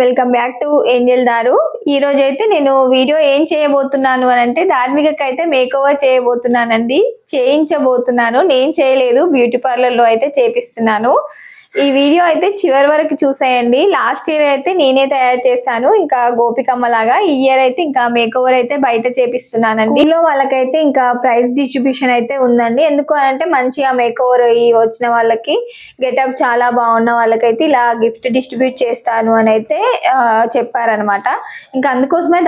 Welcome back to Angel దారు. ఈ రోజు అయితే నేను వీడియో ఏం చేయబోతున్నాను అని అంటే ధార్మికకి అయితే మేక్ ఓవర్ చేయబోతున్నానండి. చేయించబోతున్నాను. నేను చేయలేదు. బ్యూటీ పార్లర్లో అయితే చేపిస్తున్నాను. ఈ వీడియో అయితే చివరి వరకు చూసేయండి. లాస్ట్ ఇయర్ అయితే నేనే తయారు చేస్తాను ఇంకా గోపికమ్మ లాగా ఈ ఇయర్ అయితే ఇంకా మేక్ ఓవర్ అయితే బయట చేపిస్తున్నానండి. ఇందులో వాళ్ళకైతే ఇంకా ప్రైస్ డిస్ట్రిబ్యూషన్ అయితే ఉందండి. ఎందుకు అని అంటే మంచిగా మేక్ ఓవర్ వచ్చిన వాళ్ళకి గెటప్ చాలా బాగున్న వాళ్ళకైతే ఇలా గిఫ్ట్ డిస్ట్రిబ్యూట్ చేస్తాను అని అయితే చెప్పారనమాట ఇంకా అందుకోసమే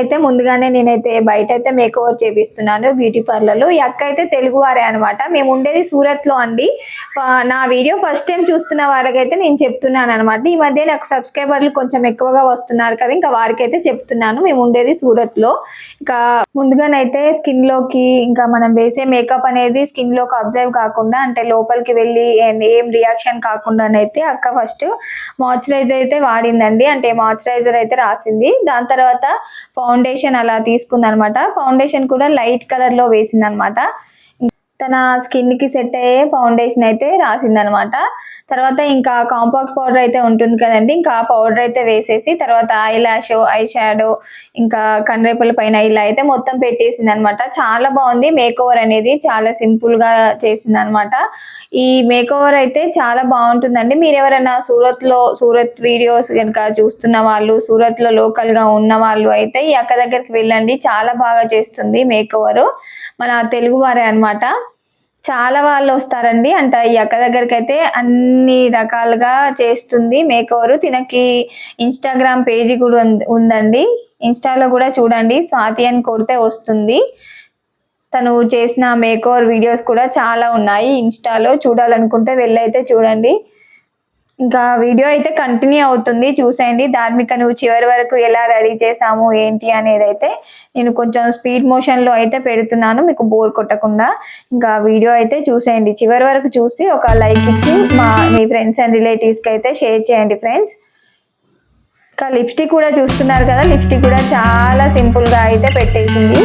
అయితే ముందుగానే నేనైతే బయట అయితే మేక్ ఓవర్ చేపిస్తున్నాను బ్యూటీ పార్లర్లో. ఈ అక్క అయితే తెలుగు వారే అనమాట మేము ఉండేది సూరత్లో అండి నా వీడియో ఫస్ట్ టైం చూస్తున్న వారికైతే నేను చెప్తున్నాను అనమాట ఈ మధ్య నాకు సబ్స్క్రైబర్లు కొంచెం ఎక్కువగా వస్తున్నారు కదా ఇంకా వారికైతే చెప్తున్నాను. మేము ఉండేది సూరత్లో ఇంకా ముందుగానైతే స్కిన్లోకి ఇంకా మనం వేసే మేకప్ అనేది స్కిన్లోకి అబ్జర్వ్ కాకుండా అంటే లోపలికి వెళ్ళి ఏం- రియాక్షన్ కాకుండానైతే అక్క ఫస్ట్ మాయిశ్చరైజర్ అయితే వాడిందండి. అంటే మాయిశ్చరైజర్ అయితే రాసింది. దాని తర్వాత ఫౌండేషన్ అలా తీసుకుంది అనమాట ఫౌండేషన్ కూడా లైట్ కలర్లో వేసింది అనమాట తన స్కిన్కి సెట్ అయ్యే ఫౌండేషన్ అయితే రాసిందనమాట. తర్వాత ఇంకా కాంపాక్ట్ పౌడర్ అయితే ఉంటుంది కదండి. ఇంకా ఆ పౌడర్ అయితే వేసేసి తర్వాత ఐ లాష్ ఐ షాడో ఇంకా కన్రేపల పైన ఇలా అయితే మొత్తం పెట్టేసింది అనమాట చాలా బాగుంది. మేక్ ఓవర్ అనేది చాలా సింపుల్గా చేసింది అనమాట ఈ మేక్ ఓవర్ అయితే చాలా బాగుంటుందండి. మీరు ఎవరైనా సూరత్లో సూరత్ వీడియోస్ కనుక చూస్తున్న వాళ్ళు సూరత్లో లోకల్గా ఉన్న వాళ్ళు అయితే ఈ అక్క దగ్గరికి వెళ్ళండి. చాలా బాగా చేస్తుంది మేక్ ఓవర్ మన తెలుగు వారే అనమాట. చాలా వాళ్ళు వస్తారండి అంటే ఈ అక్క దగ్గరికి అయితే అన్ని రకాలుగా చేస్తుంది మేక్ తినకి ఇన్స్టాగ్రామ్ పేజీ కూడా ఉంది- ఉందండి. ఇన్స్టాలో కూడా చూడండి. స్వాతి అని కొడితే వస్తుంది. తను చేసిన మేకోర్ వీడియోస్ కూడా చాలా ఉన్నాయి. ఇన్స్టాలో చూడాలనుకుంటే వెళ్ళైతే చూడండి. ఇంకా వీడియో అయితే కంటిన్యూ అవుతుంది. చూసేయండి. ధార్మిక నువ్వు చివరి వరకు ఎలా రెడీ చేసాము ఏంటి అనేది అయితే నేను కొంచెం స్పీడ్ మోషన్లో అయితే పెడుతున్నాను. మీకు బోర్ కొట్టకుండా ఇంకా వీడియో అయితే చూసేయండి. చివరి వరకు చూసి ఒక లైక్ ఇచ్చి మా మీ ఫ్రెండ్స్ అండ్ రిలేటివ్స్కి అయితే షేర్ చేయండి ఫ్రెండ్స్. ఇంకా లిప్స్టిక్ కూడా చూస్తున్నారు కదా లిప్స్టిక్ కూడా చాలా సింపుల్గా అయితే పెట్టేసింది.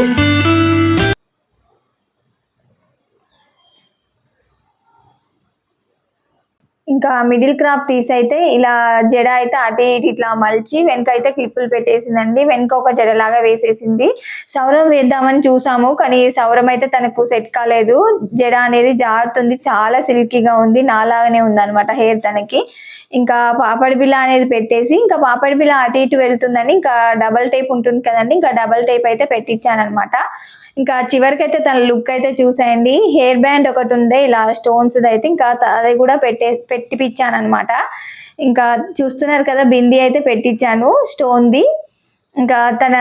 ఇంకా మిడిల్ క్రాప్ తీసి అయితే ఇలా జడ అయితే అటు ఇటు ఇట్లా మలిచి వెనక అయితే క్లిప్పులు పెట్టేసిందండి. వెనక ఒక జడలాగా వేసేసింది. సౌరం వేద్దామని చూసాము కానీ సౌరం అయితే తనకు సెట్ కాలేదు. జడ అనేది జారుతుంది చాలా సిల్కీగా ఉంది నాలాగానే ఉంది అనమాట హెయిర్ తనకి. ఇంకా పాపడి బిల్ల అనేది పెట్టేసి ఇంకా పాపడి బిల్ల అటు ఇటు వెళ్తుందని ఇంకా డబల్ టైప్ ఉంటుంది కదండి ఇంకా డబల్ టైప్ అయితే పెట్టించాను అనమాట ఇంకా చివరికి అయితే తన లుక్ అయితే చూసేయండి. హెయిర్ బ్యాండ్ ఒకటి ఉండే ఇలా స్టోన్స్ అయితే ఇంకా అది కూడా పెట్టే పెట్టిపిచ్చాను అనమాట ఇంకా చూస్తున్నారు కదా బింది అయితే పెట్టించాను స్టోన్ది. ఇంకా తన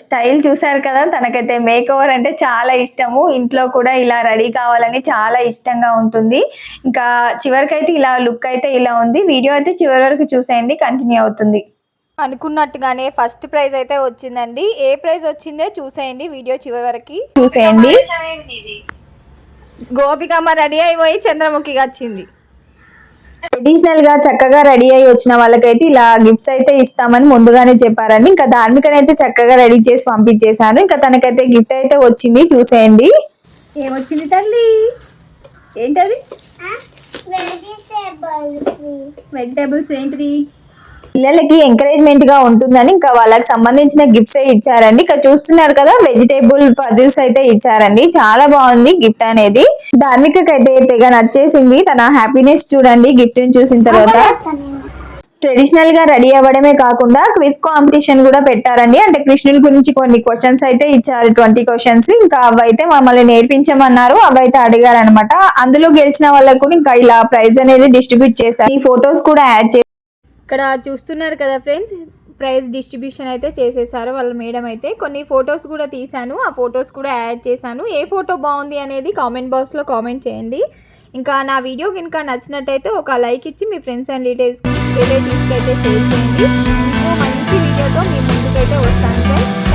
స్టైల్ చూసారు కదా తనకైతే మేక్ ఓవర్ అంటే చాలా ఇష్టము. ఇంట్లో కూడా ఇలా రెడీ కావాలని చాలా ఇష్టంగా ఉంటుంది. ఇంకా చివరికైతే ఇలా లుక్ అయితే ఇలా ఉంది. వీడియో అయితే చివరి వరకు చూసేయండి కంటిన్యూ అవుతుంది. అనుకున్నట్టుగానే ఫస్ట్ ప్రైజ్ అయితే వచ్చిందండి. ఏ ప్రైజ్ వచ్చిందో చూసేయండి వీడియో చివరి వరకు. చూసేయండి. గోపికమ్మ రెడీ అయిపోయి చంద్రముఖిగా వచ్చింది. ట్రెడిషనల్గా చక్కగా రెడీ అయ్యి వచ్చిన వాళ్ళకైతే ఇలా గిఫ్ట్స్ అయితే ఇస్తామని ముందుగానే చెప్పారండి. ఇంకా ధార్మికనైతే చక్కగా రెడీ చేసి పంపించేశాను ఇంకా తనకైతే గిఫ్ట్ అయితే వచ్చింది. చూసేయండి. ఏమొచ్చింది తల్లి? ఏంటది? వెజిటేబుల్స్ ఏంటిది? పిల్లలకి ఎంకరేజ్మెంట్గా ఉంటుందని ఇంకా వాళ్ళకి సంబంధించిన గిఫ్ట్స్ ఇచ్చారండి. ఇక్కడ చూస్తున్నారు కదా వెజిటేబుల్ పజిల్స్ అయితే ఇచ్చారండి. చాలా బాగుంది గిఫ్ట్ అనేది. ధార్మికకి అయితే తెగ నచ్చేసింది. తన హ్యాపీనెస్ చూడండి గిఫ్ట్ చూసిన తర్వాత. ట్రెడిషనల్గా రెడీ అవ్వడమే కాకుండా క్విజ్ కాంపిటీషన్ కూడా పెట్టారండి. అంటే కృష్ణుని గురించి కొన్ని క్వశ్చన్స్ అయితే ఇచ్చారు. ట్వంటీ క్వశ్చన్స్ ఇంకా అవైతే మమ్మల్ని నేర్పించమన్నారు. అవైతే అడిగారు అనమాట అందులో గెలిచిన వాళ్ళకు కూడా ఇంకా ఇలా ప్రైజ్ అనేది డిస్ట్రిబ్యూట్ చేశారు. ఈ ఫొటోస్ కూడా యాడ్ చేసి ఇక్కడ చూస్తున్నారు కదా ఫ్రెండ్స్ ప్రైజ్ డిస్ట్రిబ్యూషన్ అయితే చేసేసారు. వాళ్ళ మేడం అయితే కొన్ని ఫొటోస్ కూడా తీశాను. ఆ ఫొటోస్ కూడా యాడ్ చేశాను. ఏ ఫోటో బాగుంది అనేది కామెంట్ బాక్స్లో కామెంట్ చేయండి. ఇంకా నా వీడియో కనుక నచ్చినట్టయితే ఒక లైక్ ఇచ్చి మీ ఫ్రెండ్స్ అండ్ రిలేటివ్స్ రిలేటివ్స్కి అయితే షేర్ చేయండి. మంచి వీడియోతో మీ ముందుకైతే వస్తాను ఫ్రెండ్స్.